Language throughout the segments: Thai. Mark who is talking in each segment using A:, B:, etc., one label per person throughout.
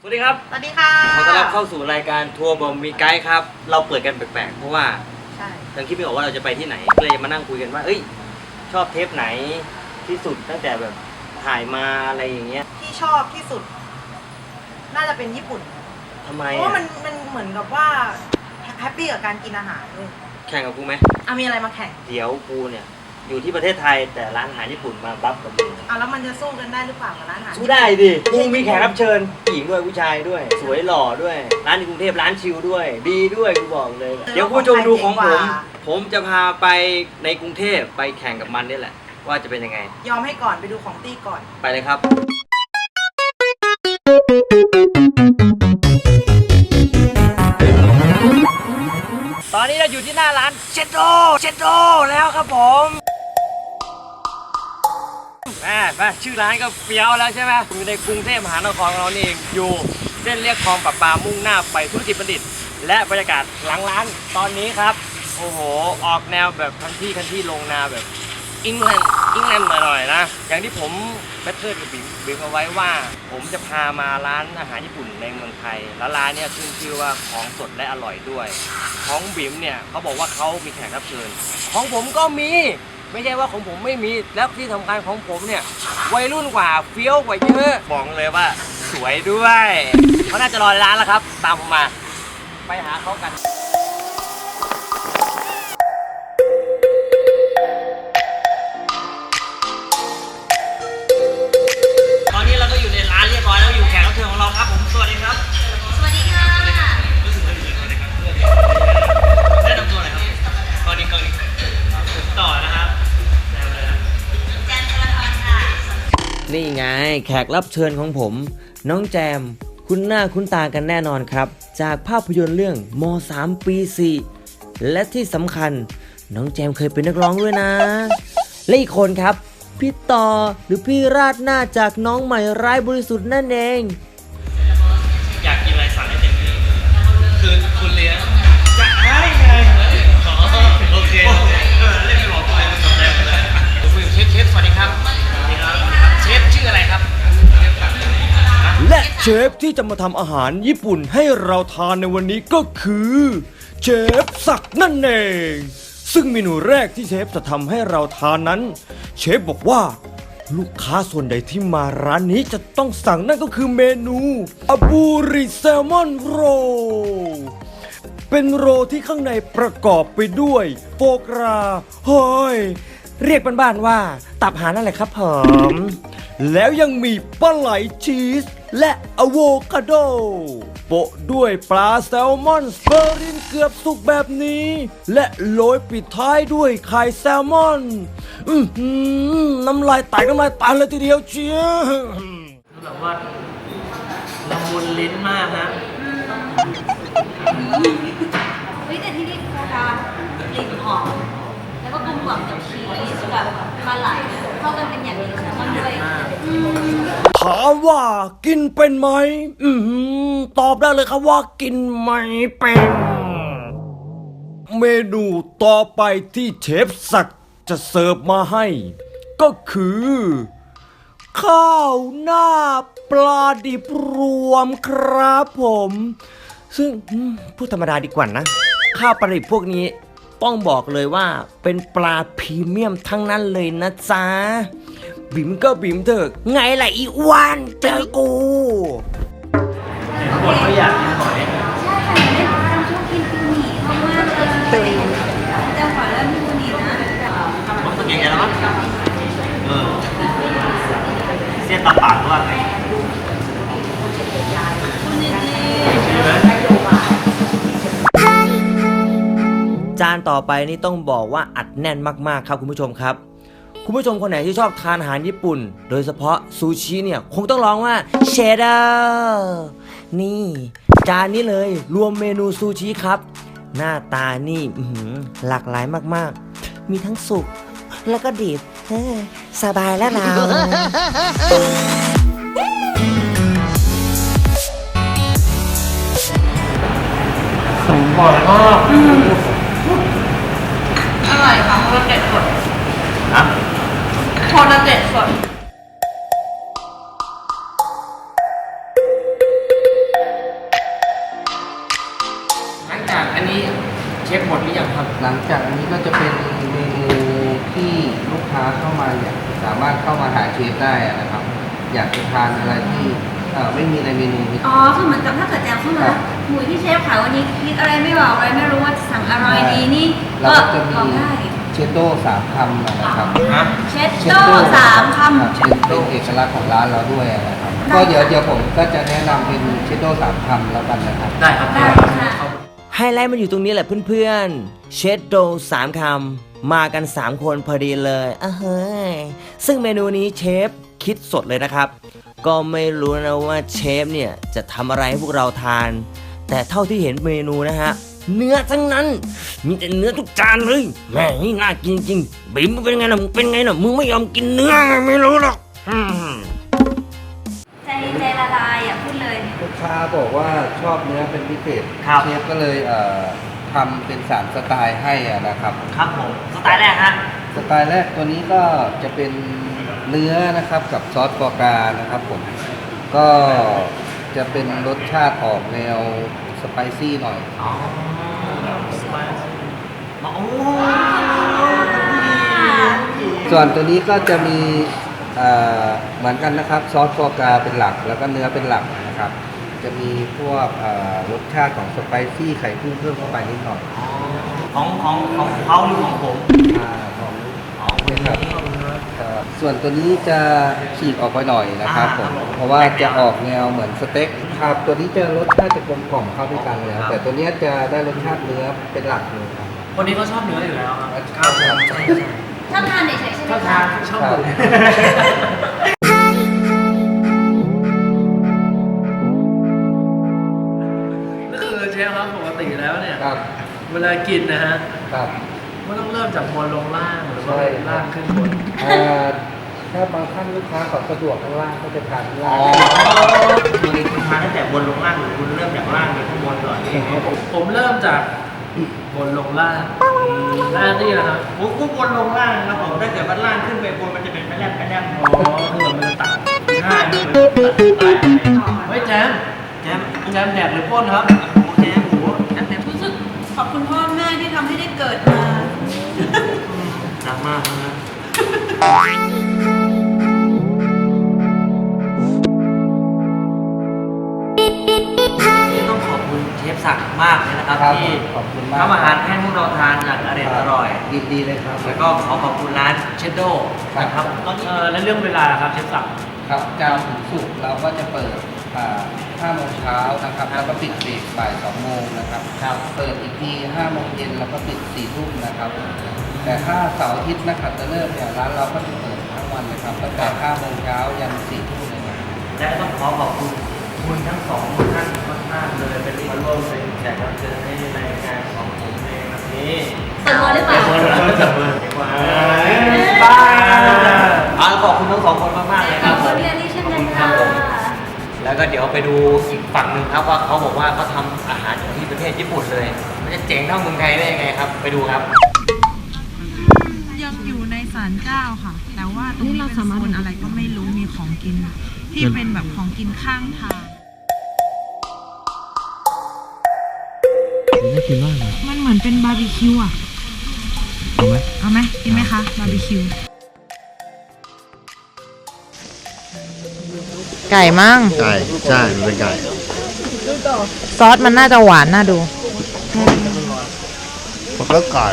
A: สวัสดีครับ
B: สวัสดีค่ะ
A: ขอต้อนรับเข้าสู่รายการทัวร์บอมมีไกด์ครับ เราเปิดกันแปลกๆ เพราะว่า
B: ใช่
A: ยังคิดไม่ออกว่าเราจะไปที่ไหนก็เลยมานั่งคุยกันว่า เอ้ย ชอบเทปไหนที่สุดตั้งแต่แบบถ่ายมาอะไรอย่างเงี้ย
B: ที่ชอบที่สุด น่าจะเป็นญี่ปุ่น
A: ทำไม
B: เพราะว่า
A: อะ
B: มันมันเหมือนกับว่าแฮปปี้กับการกินอาหารเลย
A: แข่งกับกูไหม
B: อะมีอะไรมาแข่ง
A: เดี๋ยวกูเนี่ย อยู่ที่ประเทศไทยแต่ร้านอาหารญี่ปุ่นมาบัฟกับมึง
B: อะแล้วมันจะสู้กันได้หรือเปล่ากับร้านอาหาร
A: สู้ได้ดิกูมีแขกรับเชิญผู้หญิงด้วยผู้ชายด้วย สวยหล่อด้วย ร้านในกรุงเทพร้านชิลด้วย ดีด้วยกูบอกเลย เดี๋ยวคุณผู้ชมดูของผม ผมจะพาไปในกรุงเทพไปแข่งกับมันนี่แหละ ว่าจะเป็นยังไง
B: ยอมให้ก่อนไปดูของตี้ก่อน
A: ไปเลยครับตอนนี้เราอยู่ที่หน้าร้านเชนโดเชนโดแล้วครับผม แม่แม่ชื่อร้านก็เฟี้ยวแล้วใช่ไหมอยู่ในกรุงเทพมหานครของเรานี่เองอยู่เส้นเรียกคลองประปามุ่งหน้าไปธุรกิจบัณฑิต และบรรยากาศหลังร้านตอนนี้ครับ โอ้โห ออกแนวแบบคันที่คันที่ลงนาแบบอิงแลนด์อิงแลนด์หน่อยนะ อย่างที่ผมแบทเทิลกับบิ๊มบิ๊มเอาไว้ว่า ผมจะพามาร้านอาหารญี่ปุ่นในเมืองไทย แล้วร้านเนี่ยขึ้นชื่อว่าของสดและอร่อยด้วย ของบิ๊มเนี่ยเขาบอกว่าเขามีแขกรับเชิญ ของผมก็มี ไม่ใช่ว่าของผมไม่มีแล้วที่สำคัญของผมเนี่ย วัยรุ่นกว่าเฟี้ยวกว่าเยอะบอกเลยว่า สวยด้วยเขาน่าจะรอในร้านแล้วครับ ตามผมมา ไปหาเขากัน นี่ไงแขกรับเชิญของผม น้องแจม คุณหน้าคุณตากันแน่นอนครับ จากภาพยนตร์เรื่องม 3 ปี4และที่สำคัญ น้องแจมเคยเป็นนักร้องด้วยนะ และอีกคนครับ พี่ต่อหรือพี่ราดหน้าจากน้องใหม่ร้ายบริสุทธิ์นั่นเอง เชฟที่จะมาทำอาหารญี่ปุ่นให้เราทานในวันนี้ก็คือ เชฟศักนั่นเอง ซึ่งเมนูแรกที่เชฟจะทำให้เราทานนั้น เชฟบอกว่า ลูกค้าส่วนใดที่มาร้านนี้จะต้องสั่งนั่นก็คือเมนูอบูริแซลมอนโรเป็นโรที่ข้างในประกอบไปด้วย โฟกราเฮ้ยเรียกบ้านๆว่า ตับหานั่นแหละครับผม แล้วยังมีปลาไหลชีส และอะโวคาโด โปะด้วยปลาแซลมอนสเปอรินเกือบสุกแบบนี้ และโรยปิดท้ายด้วยไข่แซลมอน อือหือน้ำลายแตกน้ำลายตายเลยทีเดียวเชียว
C: แบบว่าละมุนลิ้นมากนะ
D: เฮ้ยแต่ที่นี่เขาทานกลิ่นหอมแล้วก็กลมกล่อมกับชีสกับปลาไหล เข้ากันเป็นอย่างดีแซลมอนด้วยอืม
A: ถามว่ากินเป็นไหม อือหือตอบได้เลยครับว่ากินไม่เป็น เมนูต่อไปที่เชฟศักดิ์จะเสิร์ฟมาให้ ก็คือ ข้าวหน้าปลาดิบรวมครับผม ซึ่งอืมพูดธรรมดาดีกว่านะ ข้าวปลาดิบพวกนี้ ต้องบอกเลยว่าเป็นปลาพรีเมียมทั้งนั้นเลยนะจ๊ะ บิมก็บิมเถอะ ไงล่ะอีอ้วันเจอกู
C: คนไม่อยากกินหอย
D: ใช่ค่ะเล่นทำชอบกินปูหมี่มากๆเลยแต่ขอเริ่มที่ปูหมี่นะ
A: ผมสังเกตไงแล้วมั้งเออเสี้ยนตาปากว่า จานต่อไปนี่ต้องบอกว่าอัดแน่นมากๆครับคุณผู้ชมครับ คุณผู้ชมคนไหนที่ชอบทานอาหารญี่ปุ่น โดยเฉพาะซูชิเนี่ยคงต้องร้องว่าเชดเดอร์นี่จานนี้เลยรวมเมนูซูชิครับ หน้าตานี่หลากหลายมากๆ มีทั้งสุกแล้วก็ดิบสบายแล้วเรา
C: หอยมาก
E: ครับ อยากจะทานอะไรที่เอ่อไม่มีในเมนูนี้
D: อ๋อคือเหมือนกับถ้าเกิดแจมเข้า
E: ครั
D: มา
E: บ
D: หมูที่เชฟขายวันนี้คิดอะไรไม่ออกอะไรไม่รู้ว่าจะสั่งอะไรดีนี่
E: เรา
D: ก็
E: ก็จะ
D: บอก
E: มี
D: ได้
E: เชดโดสามคำนะครับ
D: เชฟโต้สามค
E: รับเป็นเป็นเอกลักษณ์ของร้านเราด้วยนะครับ
D: ได้
E: ก็เดี๋ยวเดี๋ยวผมก็จะแนะนำเป็นเชดโดสามคำแล้วกันนะครับ
C: ได้ครับำ
D: ได้ค่ะ
A: ไฮไลท์มันอยู่ตรงนี้แหละเพื่อนๆ เชดโดสามคำ มากัน 3 คนพอดีเลยอะเฮ้ย ซึ่งเมนูนี้เชฟ คิดสดเลยนะครับ ก็ไม่รู้นะว่าเชฟเนี่ยจะทำอะไรให้พวกเราทาน แต่เท่าที่เห็นเมนูนะฮะเนื้อทั้งนั้น มีแต่เนื้อทุกจานเลยแม่งนี่น่ากินจริงๆบิ๊มงเป็นไงนะมึงเป็นไงนะมึงไม่ยอมกินเนื้อไงไม่รู้หรอกอืม
D: ใจใจละลายอะพูดเลย
E: ลูกค้าบอกว่าชอบเนื้อเป็นพิเศษ
A: ครับ
E: เชฟก็เลยเอ่อทำเป็นสามสไตล์ให้อะนะครับ
A: ครับผม สไตล์แรกฮะ
E: สไตล์แรกตัวนี้ก็จะเป็น เนื้อนะครับกับซอสฟอร์กานะครับผมก็จะเป็นรสชาติออกแนวสไปซี่หน่อย
A: อ๋อมาโอ้
E: ส่วนตัวนี้ก็จะมีเอ่อเหมือนกันนะครับซอสฟอร์กาเป็นหลักแล้วก็เนื้อเป็นหลักนะครับ จะมีพวกเอ่อรสชาติของสไปซี่ไข่กุ้งเพิ่มเข้าไปนิดหน่อย
A: ของของของเขาหรือของผม
E: อ่าของ
A: อ๋อ
E: นี่ครับ ครับส่วนตัวนี้จะฉีกออกไปหน่อยนะครับผม
A: อ่าครับผม
E: เพราะว่าจะออกแนวเหมือนสเต็กครับตัวนี้จะรสชาติจะกลมกล่อมเข้าด้วยกันเลยครับ แต่ตัวเนี้ยจะได้รสชาติเนื้อเป็นหลักเลยครับ
C: คนนี้เขาชอบเนื้ออยู่แล้วครับ
E: ครับครับ
D: ชอบทานเฉยๆใช่ไหม
C: ชอบ
D: คะ
C: ทานชอบ
E: ครับ
C: ดู ก็คือเชฟครับปกติแล้วเนี่ย
E: ครับ
C: เวลากินนะฮะ
E: ครับ
C: ไม่ต้องเริ่มจากบนลงล่างหรือว่า
E: ใช่
C: ล่างขึ้นบน
E: เอ่อถ้าบางท่านลูกค้าเขาสะดวกข้างล่างก็จะทานข้างล่าง
A: คุณคุณทานตั้งแต่บนลงล่างหรือคุณเริ่มจากล่างไปข้างบนก่อนนี่
C: ผมเริ่มจากบนลงล่างล่างนี่นะครับ
A: ผมก็บนลงล่างครับผมถ้าเกิดว่าล่างขึ้นไปบนมันจะเป็นแม่แรมแม่แรม
C: อ๋อคือมันจะตัด
A: ใช่มันเหมือนตัดไป
C: เฮ้ยแจม
A: แจม
C: แจมแดกหรือป้นครับ
A: แจมหัวแจมแจม
B: รู้สึกขอบคุณพ่อแม่ที่ทำให้ได้เกิดมา
A: รัก มากนะต้องขอบคุณเชฟศักดิ์มากเลยนะครับ
E: ครับ
A: ที่
E: ขอบคุณมาก
A: ทำอาหารให้พวกเราทานอย่างอร่อยอร่อย
E: ยินดีเลยครับ
A: แล้วก็ขอขอบคุณร้านเชดโดนะครับตอนนี้
C: เออแล้วเรื่องเวลาครับเชฟสั่ง
E: ครับจันทร์ถึงศุกร์เราก็จะเปิดอ่า5โมงเช้านะครับ แล้วก็ปิดเบรกบ่าย2โมงนะครับเปิดอีกที5โมงเย็นแล้วก็ปิด4ทุ่มนะครับ แต่ถ้าเสาร์อาทิตย์นะครับจะเริ่มเนี่ยร้านเราก็จะเปิดทั้งวันเลยครับตั้งแต่5โมงเช้ายัน4ทุ่มเลยครับ
A: และต้องขอขอบคุณคุณทั้งสองท่านมากๆเลยเป็นมาร่วมเป็นแขกรับเชิญในรายการของผมในวันนี้
D: เสมอหรือเปล่า
A: บ้าอ่าขอบคุณทั้งสองคนมากๆเลย
D: ข
A: ค
D: อ
A: รั
D: บบคุณพี่อลี่เช่นกันค่ะ
A: แล้วก็เดี๋ยวไปดูอีกฝั่งหนึ่งครับว่าเขาบอกว่าเขาทำอาหารอยู่ที่ประเทศญี่ปุ่นเลย มันจะเจ๋งเท่าเมืองไทยได้ยังไงครับ ไปดูครับ
B: ยังอยู่ในศาลเจ้าค่ะ แต่ว่าตรงนี้เป็นโซนอะไรก็ไม่รู้มีของกิน ที่เป็นแบบของกินข้างทาง
A: น่ากินมากเลย
B: มันเหมือนเป็นบาร์บีคิวอะ
A: เอาไหม
B: เอาไหมกินไหมคะบาร์บีคิว
F: ไก่มั้ง
G: ไก่ใช่มันเป็นไก่
F: ซอสมันน่าจะหวานน่าดู
G: มันก็ไก่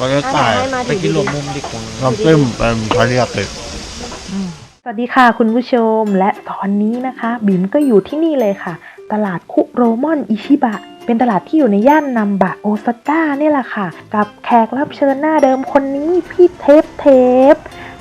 G: มันก็ไก่
A: ไปกินหลบมุมดีกว่า
G: น้ำจิ้มเป็นพาเรียกเลย
H: สวัสดีค่ะคุณผู้ชมและตอนนี้นะคะ บิมก็อยู่ที่นี่เลยค่ะ ตลาดคุโรมอนอิชิบะ เป็นตลาดที่อยู่ในย่านนัมบะโอซาก้าเนี่ยแหละค่ะ กับแขกรับเชิญหน้าเดิมคนนี้พี่เทปเทป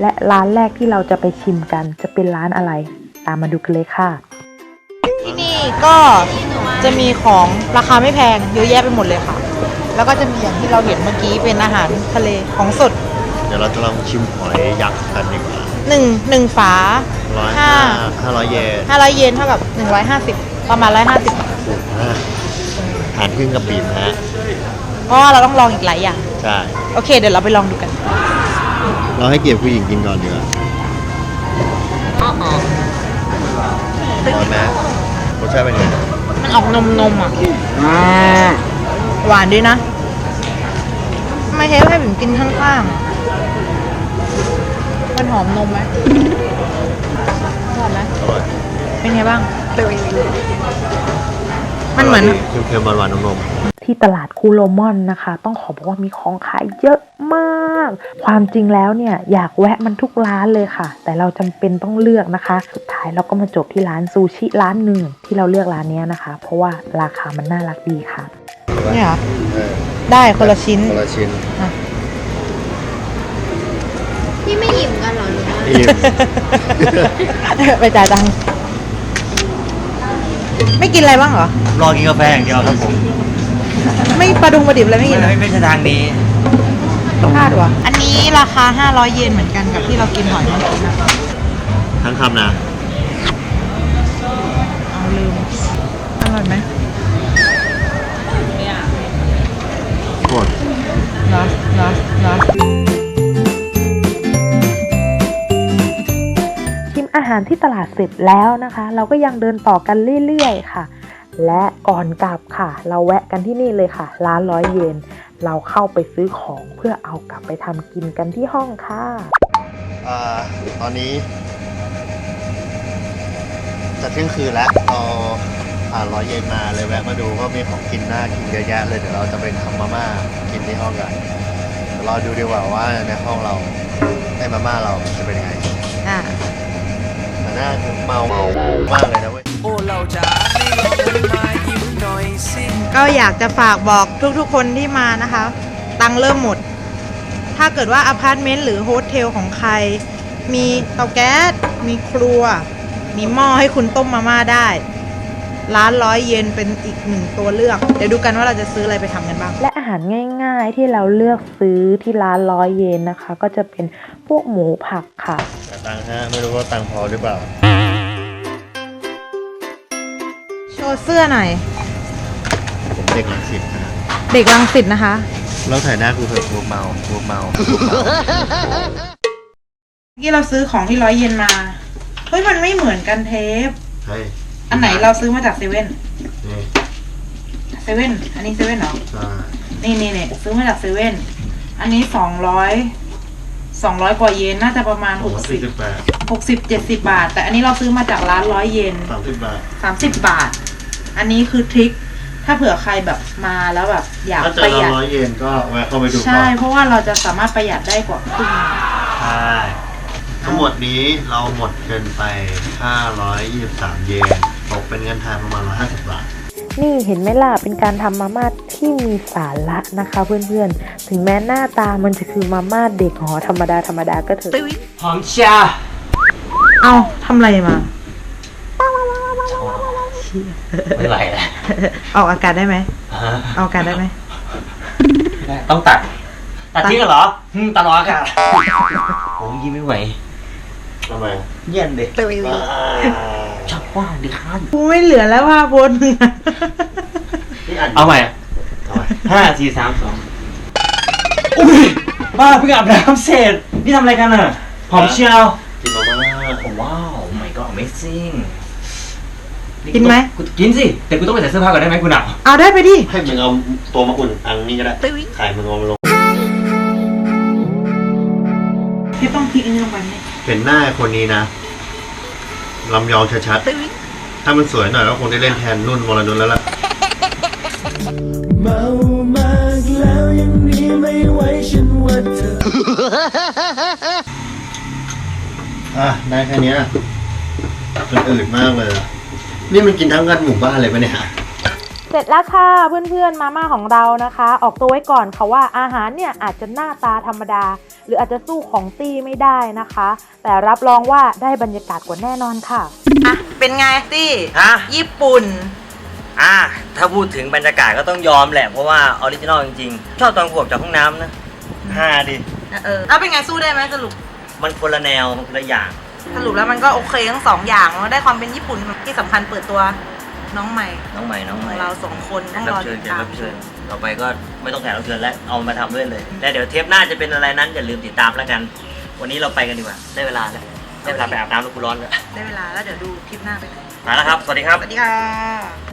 H: และร้านแรกที่เราจะไปชิมกันจะเป็นร้านอะไร ตามมาดูกันเลยค่ะ
F: ที่นี่ก็จะมีของราคาไม่แพงเยอะแยะไปหมดเลยค่ะ แล้วก็จะมีอย่างที่เราเห็นเมื่อกี้เป็นอาหารทะเลของสด
G: เดี๋ยวเราจะลองชิมหอยยักษ์กันดีกว่า
F: หนึ่งหนึ่งฝา
G: ร้อย
F: ห้า
G: ห้าห้าร้อยเยน
F: ห้าร้อยเยนเท่ากับหนึ่งร้อยห้าสิบประมาณร้อยห้าสิบ
G: ถูกมากทานขึ้นกับบีมฮะ
F: เพราะว่าเราต้องลองอีกหลายอย่าง
G: ใช่
F: โอเค เดี๋ยวเราไปลองดูกัน
G: เราให้เกียรติผู้หญิงกินก่อนดีกว่าร้อนไหมรสชาติเป็นไง
F: มันออกนมนมๆอะ หวานดีนะทำไมเทปให้ผมกินข้างๆอะมันหอมนมไหมหอมไหม
G: อร่อย
F: เป็นไงบ้าง มันเหมือน
G: เค็มๆหวานๆนม
H: ที่ตลาดคูโรมอนนะคะ ต้องขอบอกว่ามีของขายเยอะมาก ความจริงแล้วเนี่ย อยากแวะมันทุกร้านเลยค่ะ แต่เราจำเป็นต้องเลือกนะคะ สุดท้ายเราก็มาจบที่ร้านซูชิร้านหนึ่งที่เราเลือกร้านเนี้ยนะคะ เพราะว่าราคามันน่ารักดีค่ะ
F: เนี่ยเหรอ
G: ๆเออ
F: ได้คนละชิ้น
G: คนละชิ้น
D: พี่ไม่อิ่มกันเหรอหรือว่า
G: อิ่ม
F: ไปจ่ายตังค์ไม่กินอะไรบ้างเหรอ
A: รอกินกาแฟอย่างเดียวครับผม
F: ไม่ปลาดุงปลาดิบอะไรไม่กินเหรอ
A: ไม่ไม่ใช่ทางนี้
F: พลาดว่ะ อันนี้ราคา 500 เยนเหมือนกันกับที่เรากินหอยเมื่อกี้นะ
G: ทั้งคำนะ
F: เอาลืมอร่อยไหม เหรอเหรอเหรอ
H: ชิมอาหารที่ตลาดเสร็จแล้วนะคะ เราก็ยังเดินต่อกันเรื่อยๆค่ะ และก่อนกลับค่ะ เราแวะกันที่นี่เลยค่ะ ร้านร้อยเยนเราเข้าไปซื้อของเพื่อเอากลับไปทำกินกันที่ห้องค่ะ
G: อ่าตอนนี้จะเที่ยงคืนแล้วเรา ผ่านร้อยเยนมาเลยแวะมาดูก็มีของกินน่ากินเยอะแยะเลยเดี๋ยวเราจะไปทำมาม่ากินที่ห้องกันเดี๋ยวรอดูดีกว่าว่าในห้องเราในมาม่าเราจะเป็นยังไง
F: อ่า
G: แต่หน้าคือเมามากเลยนะเว้ย
F: ก็อยากจะฝากบอกทุกๆคนที่มานะคะ ตังเริ่มหมด ถ้าเกิดว่าอพาร์ตเมนต์หรือโฮสเทลของใคร มีเตาแก๊สมีครัว มีหม้อให้คุณต้มมาม่าได้ ร้านร้อยเยนเป็นอีกหนึ่งตัวเลือก เดี๋ยวดูกันว่าเราจะซื้ออะไรไปทำกันบ้าง
H: และอาหารง่ายๆที่เราเลือกซื้อที่ร้านร้อยเยนนะคะ ก็จะเป็นพวกหมูผักค่ะ
G: แต่ตังค์ฮะไม่รู้ว่าตังค์พอหรือเปล่า
F: โชว์เสื้อหน่อย
G: ผมเด็กหลังสิบนะ
F: เด็กรังสิตนะคะ
G: แล้วถ่ายหน้ากูเถอะกูเมากูเมากูเมา
F: เมื่อกี้เราซื้อของที่ร้อยเยนมา เฮ้ย มันไม่เหมือนกันเทป
G: เฮ้ย
F: อันไหนเราซื้อมาจากเซเว่น
G: นี่
F: เซเว่นอันนี้เซเว่นเหรอ
G: ใช่
F: นี่นี่เนี่ยซื้อมาจากเซเว่นอันนี้สองร้อยสองร้อยกว่าเยนน่าจะประมาณ
G: ผ
F: ห
G: ม
F: ก
G: ว่า
F: สิ
G: สี่
F: บ
G: สิบแปด
F: หกสิบเจ็ดสิบาท แต่อันนี้เราซื้อมาจากร้านร้อยเยน
G: สามสิบบาท
F: สามสิบบาท อันนี้คือทริคถ้าเผื่อใครแบบมาแล้วแบบอยาก
G: ถ้าเจ
F: ป
G: อ
F: ระหยัด
G: ร้อยเยนก็แวะเข้าไปดูก่
F: ใช่
G: อน
F: เพราะว่าเราจะสามารถประหยัดได้กว่าครึ่ง
G: ใช่ทั้งหมดนี้เราหมดเงินไป 523 เยน ตกเป็นเงินไทยประมาณ 150 บาท
H: นี่เห็นไหมล่ะ เป็นการทำมาม่าที่มีสาระนะคะเพื่อนๆ ถึงแม้หน้าตามันจะคือมาม่าเด็กหอธรรมดาธรรมดาก็เถอะ
A: หอมชา
F: เอาทำอะไรมา
A: ไม่ไหวแล้ว
F: ออกอากาศได้ไหม
A: ฮะ
F: ออกอากาศได้ไหม
A: ต้องตัด ตัดทิ้งกันเหรออืมตัดออกอากาศผมยิ้มไม่ไหว
G: ทำไม
A: เยี่ยนเด็ก
G: อ่า
A: ชอบว่าดิครับ
F: กูไม่เหลือแล้วว่าบน
G: นี่อัน
A: เอาใหม่
G: เอาใหม่
A: ห้าสี่สามสองอุ้ยบ้าเพิ่งอาบน้ำเสร็จ นี่ทำอะไรกันอะหอมเชียว
G: กินมาม่า
A: โอ้ว้าว my god amazing
F: กินไหม
A: กูกินสิ แต่กูต้องไปใส่เสื้อผ้าก่อนได้ไหมกูหนาว
F: เอาได้ไปดิ
G: ให้มึงเอาตัวมาอุ่นอังนี้ก็ได้ไข่มึงเอามาลง
F: พี่ต้องพลิกอันนี้ลงไปไหม
G: เห็นหน้าคนนี้นะลำยองชัดๆถ้ามันสวยหน่อยก็คงได้เล่นแทนนุ่นวรนุชแล้วล่ะอะได้แค่เนี้ยมันอืดมากเลยอะนี่มันกินทั้งกันหมู่บ้านเลยปะเนี่ย
H: เสร็จแล้วค่ะเพื่อนๆมาม่าของเรานะคะ ออกตัวไว้ก่อนค่ะว่าอาหารเนี่ยอาจจะหน้าตาธรรมดา หรืออาจจะสู้ของตี้ไม่ได้นะคะ แต่รับรองว่าได้บรรยากาศกว่าแน่นอนค่ะ
F: อะเป็นไงตี้
A: ฮะ
F: ญี่ปุ่น
A: อะถ้าพูดถึงบรรยากาศก็ต้องยอมแหละ เพราะว่าออริจินอลจริงๆ ชอบตอนขวบจากห้องน้ำนะฮาดิ
F: เออเอาเป็นไงสู้ได้ไหมสรุป
A: มันคนละแนว มันคนละอย่าง
F: สรุปแล้วมันก็โอเคทั้งสองอย่างเนอะได้ความเป็นญี่ปุ่นที่สำคัญเปิดตัว น้องใหม่
A: น้องใหม่น้อง
F: ข
A: ให
F: อ
A: ม่
F: งเราสองคน
A: แข
F: ต้อกงร
A: รั
F: อบ
A: เชิ
F: ติ
A: ญ
F: ด
A: แขก
F: ตาม
A: รับเชิญต่อไปก็ไม่ต้องแขกรับเชิญแล้วเอามาทำด้วยเลยแล้วเดี๋ยวเทปหน้าจะเป็นอะไรนั้นอย่าลืมติดตามแล้วกัน วันนี้เราไปกันดีกว่าได้เวลาแล้วได้เวลาไปอาบน้ำแล้วกูร้อนแล้ว
F: ได้เวลาแล้วเดี๋ยวดูคลิปหน้าไปกัน
A: มาแล้วครับสวัสดีครับ
F: สวัสดีค่ะ